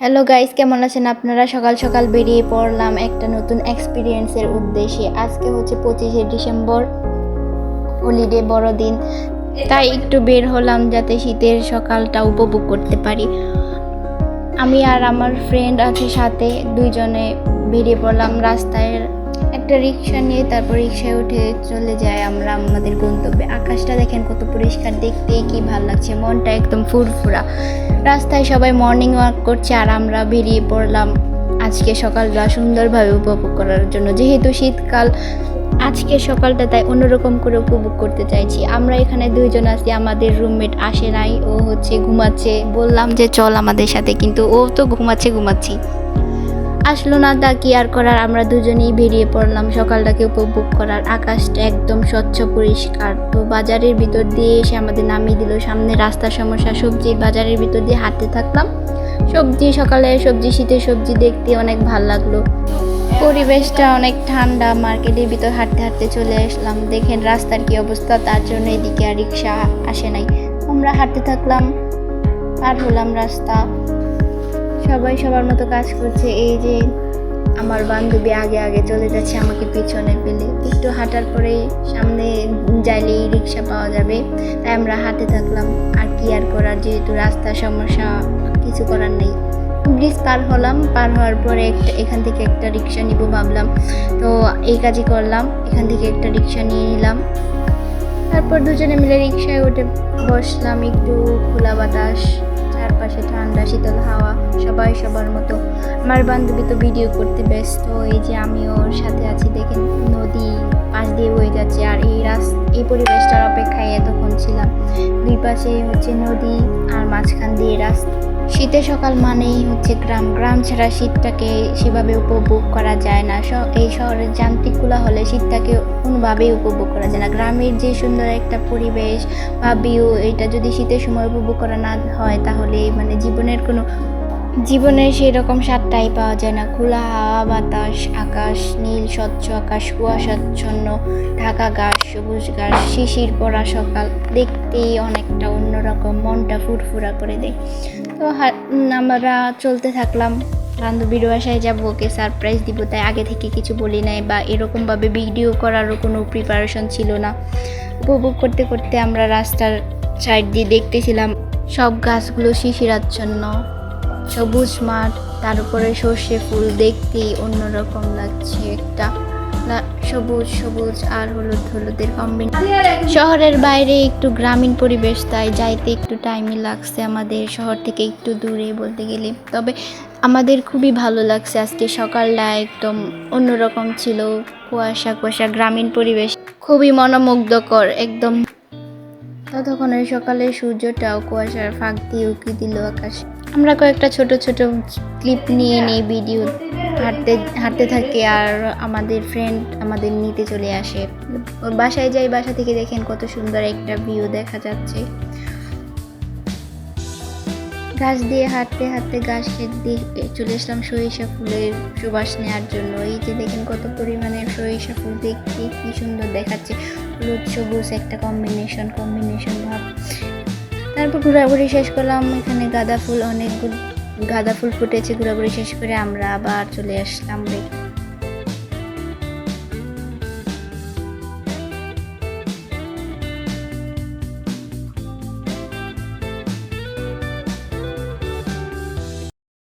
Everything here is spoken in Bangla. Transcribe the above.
হ্যালো গাইস কেমন আছেন আপনারা? সকাল সকাল বেরিয়ে পড়লাম একটা নতুন এক্সপিরিয়েন্সের উদ্দেশ্যে। আজকে হচ্ছে পঁচিশে ডিসেম্বর হলিডে বড়দিন। তাই একটু বের হলাম যাতে শীতের সকালটা উপভোগ করতে পারি। আমি আর আমার ফ্রেন্ড আছে সাথে, দুইজনে বেরিয়ে পড়লাম রাস্তায়। একটা রিক্সা নিয়ে তারপর রিক্সায় উঠে চলে যাই আমরা, আমাদের গন্তব্যে। আকাশটা দেখেন কত পরিষ্কার দেখতে কি ভালো লাগছে, মনটা একদম ফুরফুরা। রাস্তায় সবাই মর্নিং ওয়াক করছে আর আমরা বেরিয়ে পড়লাম আজকে সকালটা সুন্দরভাবে উপভোগ করার জন্য। যেহেতু শীতকাল, আজকে সকালটা তাই অন্যরকম করে উপভোগ করতে চাইছি। আমরা এখানে দুইজন আছি, আমাদের রুমমেট আসে নাই, ও হচ্ছে ঘুমাচ্ছে। বললাম যে, চল আমাদের সাথে, কিন্তু ও তো ঘুমাচ্ছে, ঘুমাচ্ছি। আসলো না তা কি আর করার? আমরা দুজনেই বেরিয়ে পড়লাম। সকালটাকে উপভোগ করার আকাশটা একদম স্বচ্ছ পরিষ্কার। তো বাজারের ভিতর দিয়ে এসে আমাদের নামিয়ে দিল। সামনে রাস্তার সমস্যা সবজির বাজারের ভিতর দিয়ে হাঁটতে থাকলাম। সবজি সকালে সবজি, শীতের সবজি দেখতে অনেক ভালো লাগল। পরিবেশটা অনেক ঠান্ডা। মার্কেটের ভিতর হাঁটতে হাঁটতে চলে আসলাম। দেখেন রাস্তার কি অবস্থা, তার জন্য এদিকে আর রিক্সা আসে নাই। আমরা হাঁটতে থাকলাম, পার হলাম রাস্তা। সবাই সবার মতো কাজ করছে। এই যে আমার বান্ধবী আগে আগে চলে যাচ্ছে আমাকে পিছনে পেলে একটু হাঁটার পরেই সামনে যাইলেই রিক্সা পাওয়া যাবে। তাই আমরা হাঁটতে থাকলাম। আর কি আর করার? যেহেতু রাস্তার সমস্যা, কিছু করার নেই। ব্রিজ পার হলাম। পার হওয়ার পরে একটা, এখান থেকে একটা রিক্সা নিব ভাবলাম। তো এই কাজই করলাম। এখান থেকে একটা রিক্সা নিয়ে নিলাম। তারপর দুজনে মিলে রিক্সায় উঠে বসলাম। একটু খোলা বাতাস। চারপাশে ঠান্ডা শীতল হাওয়া, সবাই সবার মতো। আমার বান্ধবী তো ভিডিও করতে ব্যস্ত, এই যে আমি ওর সাথে আছি, দেখেন নদী পাশ দিয়ে বয়ে যাচ্ছে, আর এই রাস, এই পরিবেশটার অপেক্ষায় এতক্ষণ ছিলাম। দুই পাশে হচ্ছে নদী, আর মাঝখান দিয়ে রাস্তা। শীতের সকাল মানেই হচ্ছে গ্রাম। গ্রাম ছাড়া শীতটাকে সেভাবে উপভোগ করা যায় না। এই শহরের যান্ত্রিকগুলা হলে শীতটাকে কোনোভাবেই উপভোগ করা যায় না। গ্রামের যে সুন্দর একটা পরিবেশ বা ভিউ এটা যদি শীতের সময় উপভোগ করা না হয়, তাহলে মানে জীবনের কোনো জীবনের সেই রকম স্বাদটাই পাওয়া যায় না। খোলা হাওয়া, বাতাস, আকাশ, নীল, স্বচ্ছ আকাশ, কুয়াশাচ্ছন্ন, ঢাকা গাছ সবুজ গাছ শিশির পড়া সকাল, দেখতেই অনেকটা অন্যরকম, মনটা ফুরফুরা করে দেয়। তো আমরা চলতে থাকলাম। বান্ধবীর বাসায় যাব, ওকে সারপ্রাইজ দিব, তাই আগে থেকে কিছু বলি নাই বা এরকমভাবে ভিডিও করারও কোনো প্রিপারেশন ছিল না। উপভোগ করতে করতে আমরা রাস্তার সাইড দিয়ে দেখতেছিলাম, সব গাছগুলো শিশিরাচ্ছন্ন। সবুজ মাঠ, তার উপরে সর্ষে ফুল দেখতেই অন্যরকম লাগছে একটা সবুজ সবুজ আর হলুদ হলুদের কম্বিনেশন শহরের বাইরে একটু গ্রামীণ পরিবেশ, তাই যাইতে একটু টাইমই লাগছে আমাদের শহর থেকে একটু দূরে বলতে গেলে। তবে আমাদের খুবই ভালো লাগছে আজকে সকালটা একদম অন্যরকম ছিল, কুয়াশা কুয়াশা, গ্রামীণ পরিবেশ। খুবই মনোমুগ্ধকর, একদম ততক্ষণের সকালে সূর্যটাও কুয়াশার ফাঁক দিয়ে উঁকি দিল আকাশে। আমরা কয়েকটা ছোট ছোট ক্লিপ নিয়ে নিই ভিডিও। হাঁটতে হাঁটতে থাকে আর আমাদের ফ্রেন্ড আমাদের নিতে চলে আসে। বাসায় যাই বাসা থেকে দেখেন কত সুন্দর একটা ভিউ দেখা যাচ্ছে। গাছ দিয়ে হাঁটতে হাঁটতে ঘাস খেত দিয়ে চলে আসলাম সরিষা ফুলের সুবাস নেওয়ার জন্য। এই যে দেখেন কত পরিমাণে সরিষা ফুল দেখতে কি সুন্দর দেখাচ্ছে। হলুদ, সবুজ একটা কম্বিনেশন কম্বিনেশন ভাব। তারপর ঘোরাঘুরি শেষ করলাম, এখানে গাঁদা ফুল অনেকগুলো গাঁদা ফুল ফুটেছে, ঘোরাঘুরি শেষ করে আমরা আবার চলে আসলাম